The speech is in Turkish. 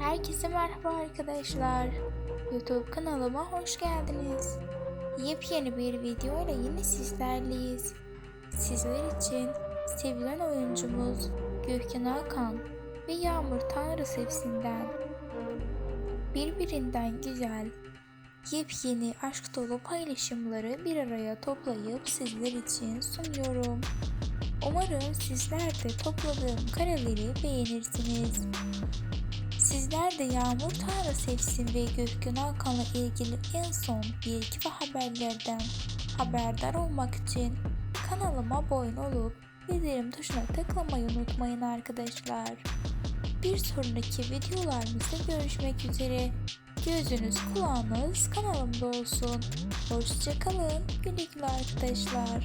Herkese merhaba arkadaşlar. YouTube kanalıma hoş geldiniz. Yepyeni bir video ile yine sizlerleyiz. Sizler için sevilen oyuncumuz Gökhan Hakan ve Yağmur Tanrı Sevsinden birbirinden güzel, yepyeni aşk dolu paylaşımları bir araya toplayıp sizler için sunuyorum. Umarım sizler de topladığım kareleri beğenirsiniz. Sizler de Yağmur Tanrı Sevsin ve Gökhan Hakan'la ilgili en son bilgi ve haberlerden haberdar olmak için kanalıma abone olup bildirim tuşuna tıklamayı unutmayın arkadaşlar. Bir sonraki videolarımızda görüşmek üzere. Gözünüz kulağınız kanalımda olsun. Hoşçakalın. Güle güle arkadaşlar.